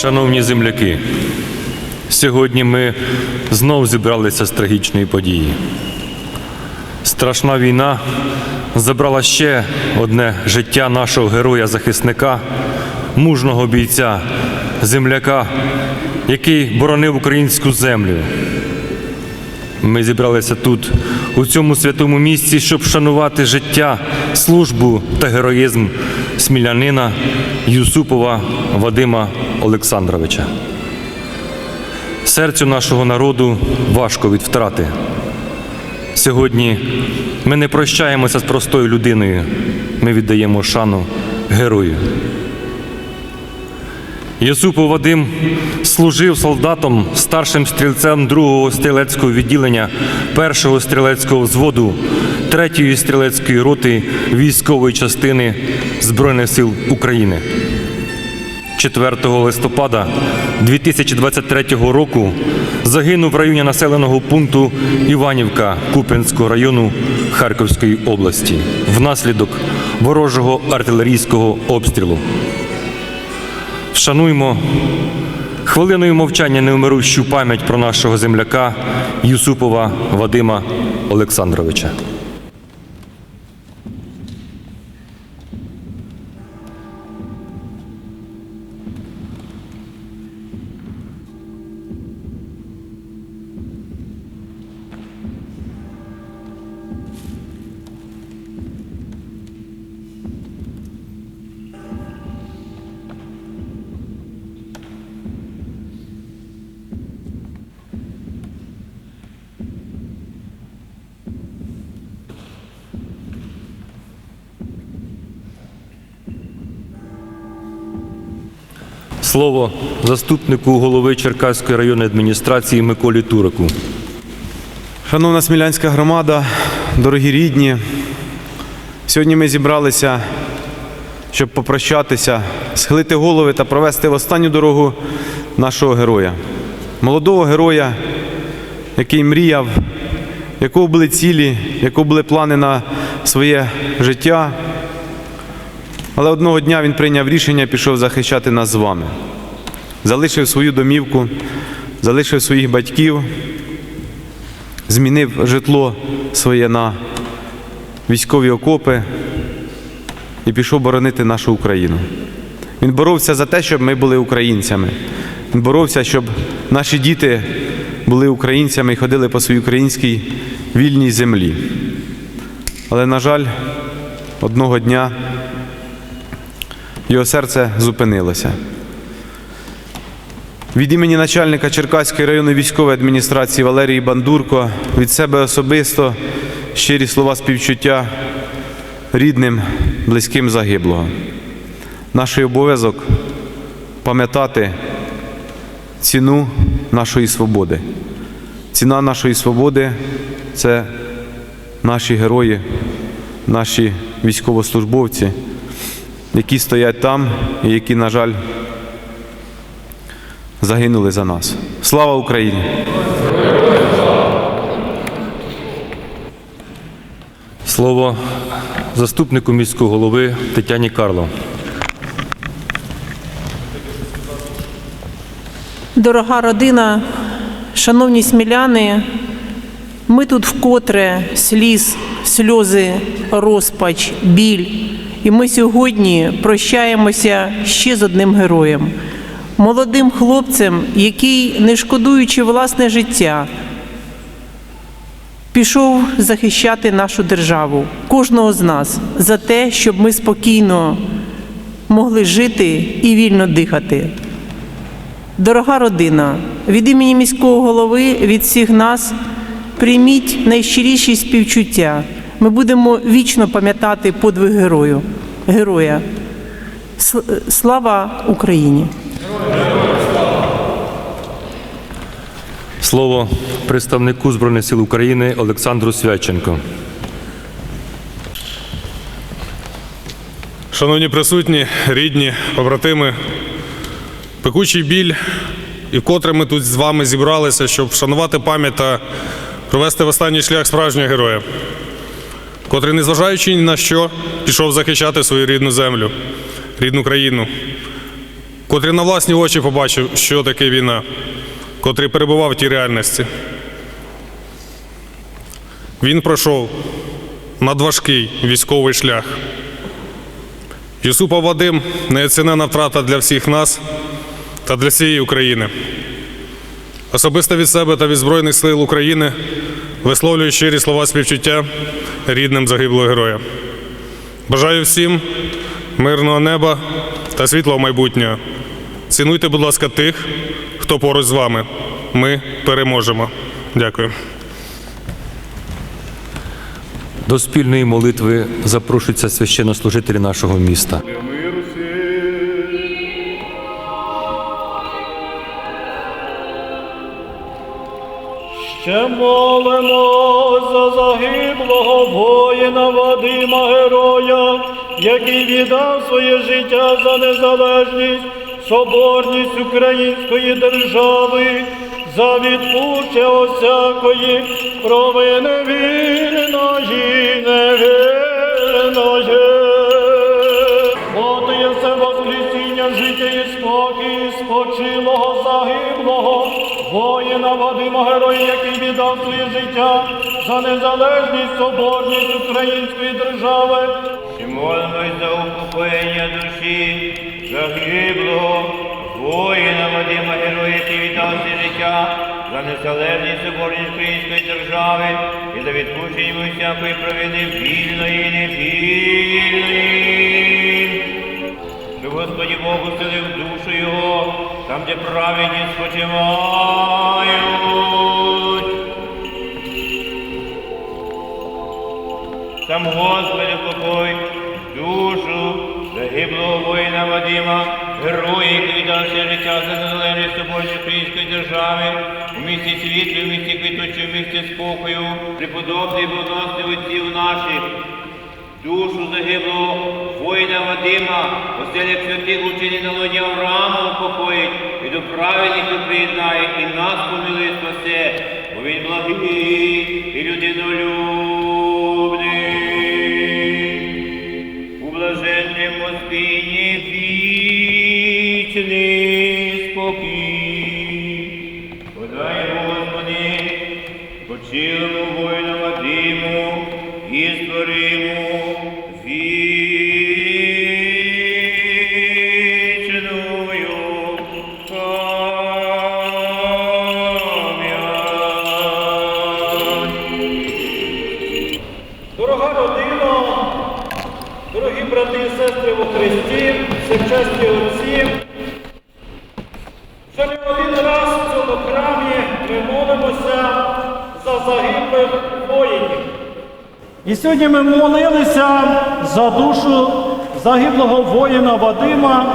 Шановні земляки, сьогодні ми знов зібралися з трагічної події. Страшна війна забрала ще одне життя нашого героя-захисника, мужного бійця, земляка, який боронив українську землю. Ми зібралися тут, у цьому святому місці, щоб вшанувати життя, службу та героїзм смілянина Юсупова Вадима Олександровича. Серцю нашого народу важко від втрати. Сьогодні ми не прощаємося з простою людиною, ми віддаємо шану герою. Єсупов Вадим служив солдатом, старшим стрільцем 2-го стрілецького відділення 1-го стрілецького взводу 3-ї стрілецької роти військової частини Збройних сил України. 4 листопада 2023 року загинув в районі населеного пункту Іванівка Куп'янського району Харківської області внаслідок ворожого артилерійського обстрілу. Вшануймо хвилиною мовчання неумирущу пам'ять про нашого земляка Юсупова Вадима Олександровича. Слово заступнику голови Черкаської районної адміністрації Миколі Турику. Шановна смілянська громада, дорогі рідні, сьогодні ми зібралися, щоб попрощатися, схилити голови та провести в останню дорогу нашого героя, молодого героя, який мріяв, якого були цілі, якого були плани на своє життя. Але одного дня він прийняв рішення, пішов захищати нас з вами. Залишив свою домівку, залишив своїх батьків, змінив житло своє на військові окопи і пішов боронити нашу Україну. Він боровся за те, щоб ми були українцями. Він боровся, щоб наші діти були українцями і ходили по своїй українській вільній землі. Але, на жаль, одного дня його серце зупинилося. Від імені начальника Черкаської районної військової адміністрації Валерії Бандурко від себе особисто щирі слова співчуття рідним, близьким загиблого. Наш обов'язок пам'ятати ціну нашої свободи. Ціна нашої свободи це наші герої, наші військовослужбовці, які стоять там і які, на жаль, загинули за нас. Слава Україні! Слово заступнику міського голови Тетяні Карло. Дорога родина, шановні сміляни, ми тут вкотре сліз, сльози, розпач, біль. І ми сьогодні прощаємося ще з одним героєм, молодим хлопцем, який, не шкодуючи власне життя, пішов захищати нашу державу, кожного з нас, за те, щоб ми спокійно могли жити і вільно дихати. Дорога родина, від імені міського голови, від всіх нас прийміть найщиріші співчуття. Ми будемо вічно пам'ятати подвиг герою, героя. Слава Україні! Слово представнику Збройних сил України Олександру Свяченко. Шановні присутні, рідні, побратими, пекучий біль, і вкотре ми тут з вами зібралися, щоб вшанувати пам'ять та провести в останній шлях справжнього героя, котрий, незважаючи ні на що, пішов захищати свою рідну землю, рідну країну. котрий на власні очі побачив, що таке війна, котрий перебував в тій реальності. Він пройшов надважкий військовий шлях. Юсупов Вадим неоцінена втрата для всіх нас та для всієї України. Особисто від себе та від Збройних сил України висловлюю щирі слова співчуття рідним загиблого героя. Бажаю всім мирного неба та світлого майбутнього. Цінуйте, будь ласка, тих, хто поруч з вами. Ми переможемо. Дякую. До спільної молитви запрошуються священнослужителі нашого міста. Ще молимо за загиблого воїна Вадима Героя, який віддав своє життя за незалежність, соборність української держави, за відпущення всякої провини вільної, невірної. Воїна Вадима Героя, який віддав своє життя за незалежність, соборність української держави. І молимось за упокоєння душі загиблого воїна Вадима Героя, який віддав своє життя за незалежність соборність української держави і за відпущення всякої провини вільної невільної. Щоб Господі Бог уселив душу його, там, де праведні спочивають. Сам Господи покой, душу загиблого воїна Вадима, героя, який віддав життя за незалежність соборної української держави, у місті світлі, у місті квіточі, у місті спокою, преподобний боносний отців наших, душу загиблого воїна Вадима, оселях святих учені на лоні Авраама упокоїть, і до праведників приєднає, і нас помилує спасе, бо він благий і людинолюбний. У блаженнім поспінні вічний спокій. Подай, Господи, почилому воїну всечесні отці, вже не один раз в цьому храмі ми молимося за загиблих воїнів. І сьогодні ми молилися за душу загиблого воїна Вадима,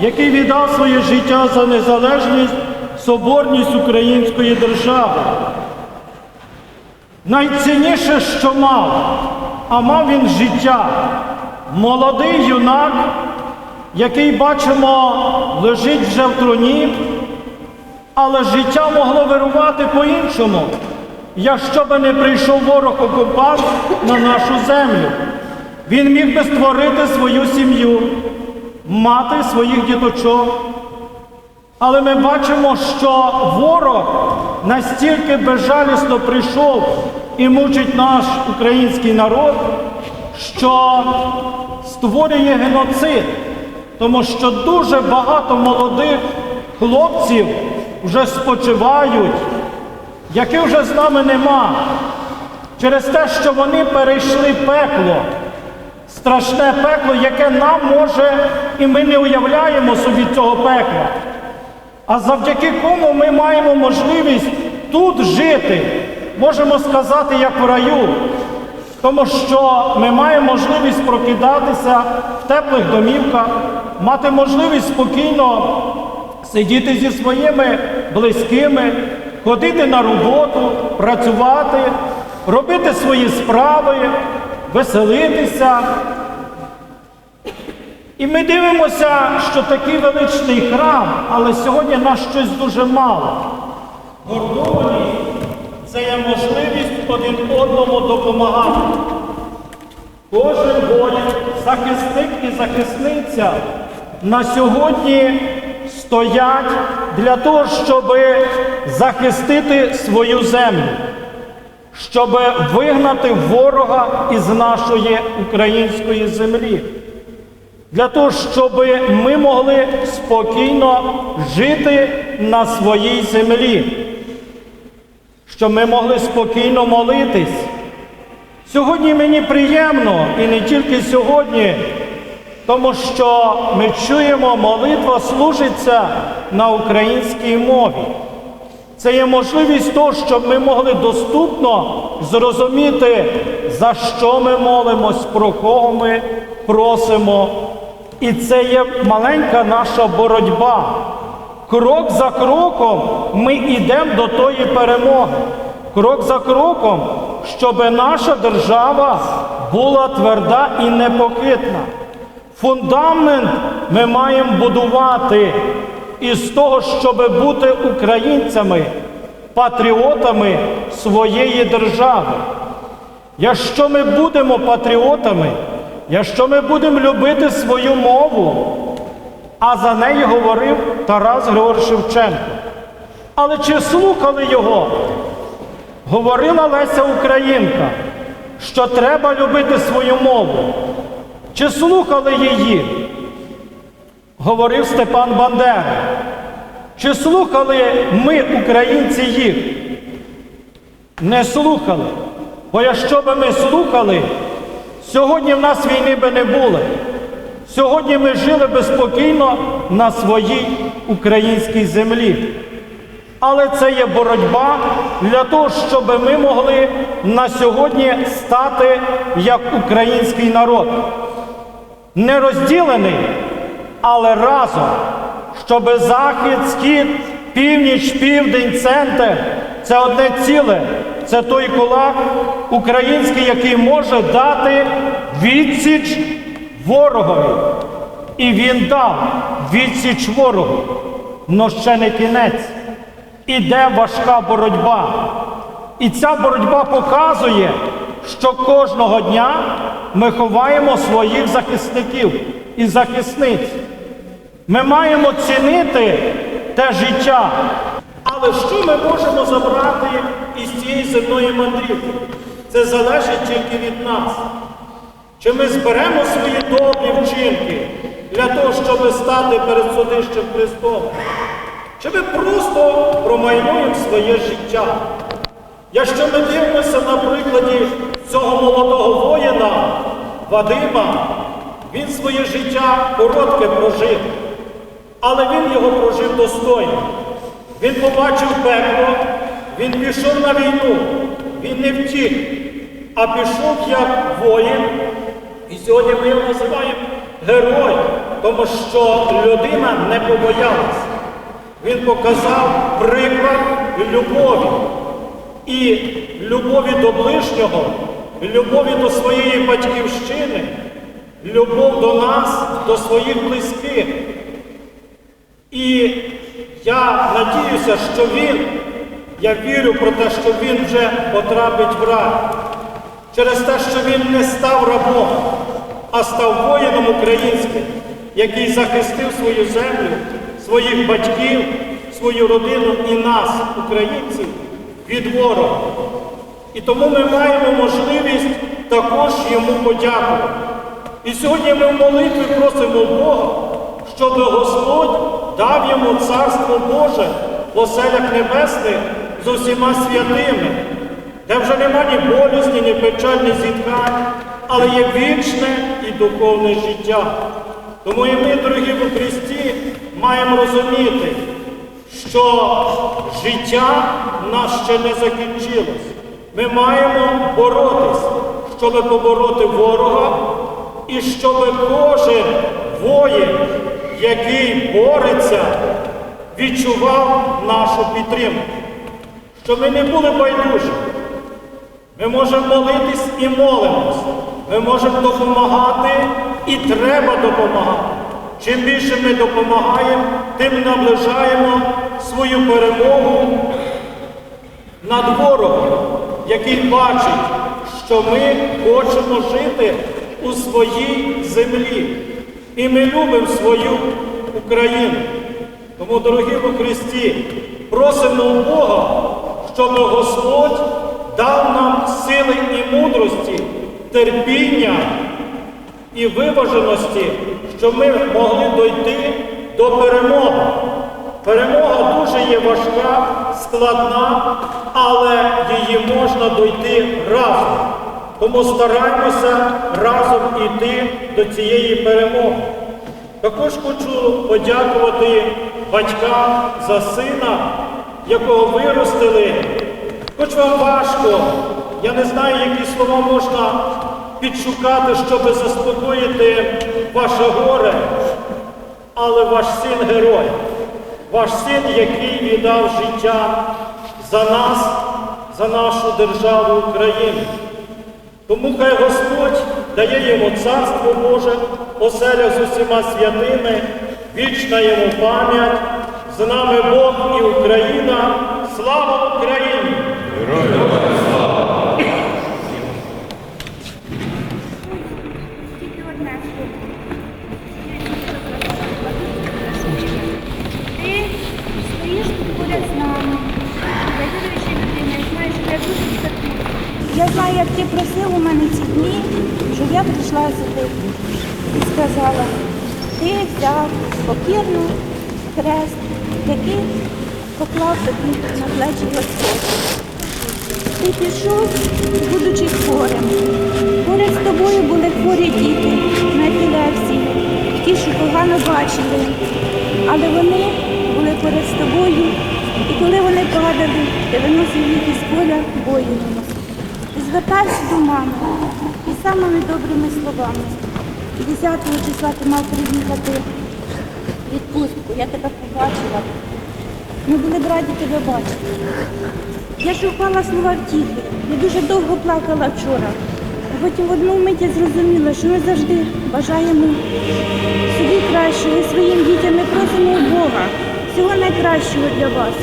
який віддав своє життя за незалежність, соборність української держави. Найцінніше, що мав, а мав він життя. Молодий юнак, який бачимо, лежить вже в труні, але життя могло вирувати по-іншому, якщо би не прийшов ворог окупант на нашу землю. Він міг би створити свою сім'ю, мати своїх діточок. Але ми бачимо, що ворог настільки безжалісно прийшов і мучить наш український народ, що створює геноцид, тому що дуже багато молодих хлопців вже спочивають, яких вже з нами нема, через те, що вони перейшли пекло, страшне пекло, яке нам може, і ми не уявляємо собі цього пекла а завдяки кому ми маємо можливість тут жити, можемо сказати, як в раю. Тому що ми маємо можливість прокидатися в теплих домівках, мати можливість спокійно сидіти зі своїми близькими, ходити на роботу, працювати, робити свої справи, веселитися. І ми дивимося, що такий величний храм, але сьогодні нас щось дуже мало. Гордованість це є можливість один одному допомагати. Кожен воїн, захисник і захисниця на сьогодні стоять для того, щоб захистити свою землю, щоб вигнати ворога із нашої української землі, для того, щоб ми могли спокійно жити на своїй землі, щоб ми могли спокійно молитись. Сьогодні мені приємно, і не тільки сьогодні, тому що ми чуємо, молитва служиться на українській мові. Це є можливість того, щоб ми могли доступно зрозуміти, за що ми молимось, про кого ми просимо. І це є маленька наша боротьба. Крок за кроком ми йдемо до тої перемоги. Крок за кроком, щоб наша держава була тверда і непохитна. Фундамент ми маємо будувати із того, щоб бути українцями, патріотами своєї держави. Якщо ми будемо патріотами, якщо ми будемо любити свою мову, а за неї говорив Тарас Григорович Шевченко. Але чи слухали його? Говорила Леся Українка, що треба любити свою мову. Чи слухали її? Говорив Степан Бандера. Чи слухали ми, українці, їх? Не слухали. Бо якщо би ми слухали, сьогодні в нас війни би не було. Сьогодні ми жили би спокійно на своїй українській землі. Але це є боротьба для того, щоб ми могли на сьогодні стати як український народ. Не розділений, але разом, щоб захід, схід, північ, південь, центр це одне ціле. Це той кулак український, який може дати відсіч ворогові. І він дав відсіч ворогу. Но ще не кінець. Іде важка боротьба. І ця боротьба показує, що кожного дня ми ховаємо своїх захисників і захисниць. Ми маємо цінити те життя. Але що ми можемо забрати із цієї земної мандрівки? Це залежить тільки від нас. Чи ми зберемо свої добрі вчинки для того, щоб стати перед судищем Христом? Чи ми просто промайнуємо своє життя? Якщо ми дивимося на прикладі цього молодого воїна Вадима, він своє життя коротке прожив, але він його прожив достойно. Він побачив пекло, він пішов на війну, він не втік, а пішов як воїн. І сьогодні ми його називаємо герой, тому що людина не побоялась. Він показав приклад любові. І любові до ближнього, любові до своєї батьківщини, любов до нас, до своїх близьких. І я надіюся, що він, я вірю про те, що він вже потрапить в рай. Через те, що він не став рабом, а став воїном українським, який захистив свою землю, своїх батьків, свою родину і нас, українців, від ворога. І тому ми маємо можливість також йому подякувати. І сьогодні ми в молитві просимо Бога, щоб Господь дав йому Царство Боже в оселях небесних з усіма святими, де вже нема ні болісні, ні печаль, ні зіткань, але є вічне і духовне життя. Тому і ми, дорогі у Христі, маємо розуміти, що життя в нас ще не закінчилось. Ми маємо боротись, щоб побороти ворога, і щоб кожен воїн, який бореться, відчував нашу підтримку. Щоб ми не були байдужі. Ми можемо молитись і молимось. Ми можемо допомагати і треба допомагати. Чим більше ми допомагаємо, тим наближаємо свою перемогу над ворогом, який бачить, що ми хочемо жити у своїй землі. І ми любимо свою Україну. Тому, дорогі у Христі, просимо у Бога, щоб Господь дав нам сили і мудрості, терпіння і виваженості, щоб ми могли дойти до перемоги. Перемога дуже є важка, складна, але її можна дойти разом. Тому стараймося разом йти до цієї перемоги. Також хочу подякувати батькам за сина, якого виростили. Хоч вам важко, я не знаю, які слова можна підшукати, щоб заспокоїти ваше горе, але ваш син герой, ваш син, який віддав життя за нас, за нашу державу Україну. Тому хай Господь дає йому царство Боже, оселя з усіма святими, вічна йому пам'ять, з нами Бог і Україна. Слава Україні! Тільки одне слово. Ти стоїш тут поряд з нами, довіруючи людина, і знаєш, що я дуже святий. Я знаю, як ти просив у мене ці дні, щоб я прийшла сюди і сказала, ти взяв покірну хрест, який поклав тобі на плечі Господь. Ти пішов, будучи хворим. Поряд з тобою були хворі діти на епілепсії, ті, що погано бачили. Але вони були поряд з тобою, і коли вони падали, ти виносив їх із поля бою. Ти звертався до мами і самими добрими словами. 10 числа ти мав приїхати в відпустку, я тебе побачила. Ми були б раді тебе бачити. Я шукала слова втіхи. Я дуже довго плакала вчора. Потім в одну мить я зрозуміла, що ми завжди бажаємо собі кращого і своїм дітям. Ми просимо у Бога всього найкращого для вас.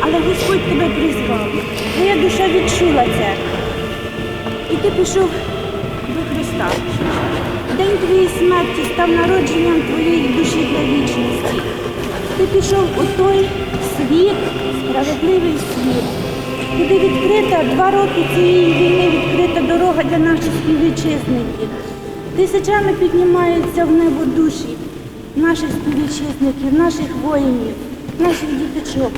Але Господь тебе призвав. Твоя душа відчула це. І ти пішов до Христа. День твоєї смерті став народженням твоєї душі для вічності. Ти пішов у той світ, справедливий світ, куди відкрита два роки цієї війни відкрита дорога для наших співвітчизників. Тисячами піднімаються в небо душі наших співвітчизників, наших воїнів, наших діточок,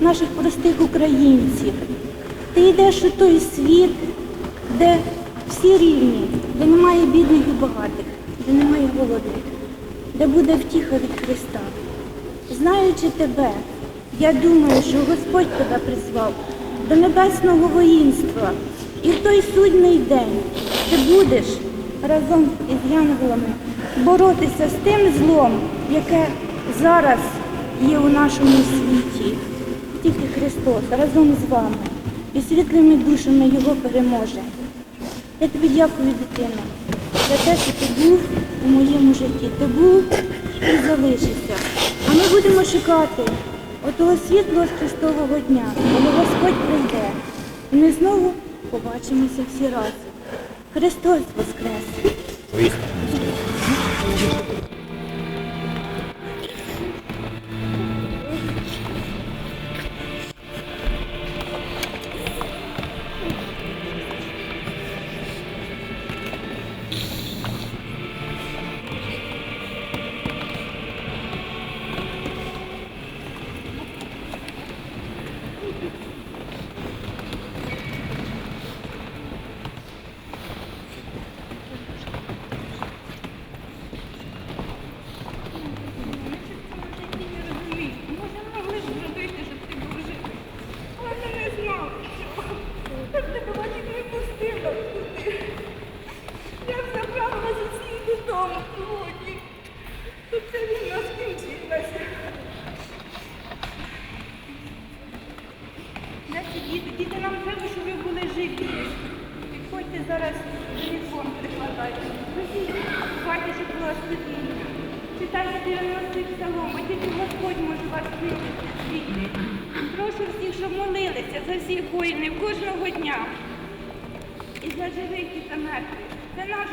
наших простих українців. Ти йдеш у той світ, де всі рівні, де немає бідних і багатих, де немає голодних, де буде втіха від Христа. Знаючи тебе, я думаю, що Господь тебе призвав до небесного воїнства. І в той судний день ти будеш разом із янголами боротися з тим злом, яке зараз є у нашому світі. Тільки Христос разом з вами і світлими душами Його переможе. Я тобі дякую, дитино, за те, що ти був у моєму житті. Ти був і залишишся. А ми будемо шукати отого світлого з Христового дня, коли Господь прийде. І ми знову побачимося всі разом. Христос Воскрес! Діти? Нам треба, щоб ви були живі. Підходьте зараз телефон прикладайте. Бачите, щоб була світлина. Читайте 90 псалом, бо тільки Господь може вас вивести звідти. Прошу всіх, щоб молилися за всіх воїнів кожного дня. І за живих, і за мертвих. Це наш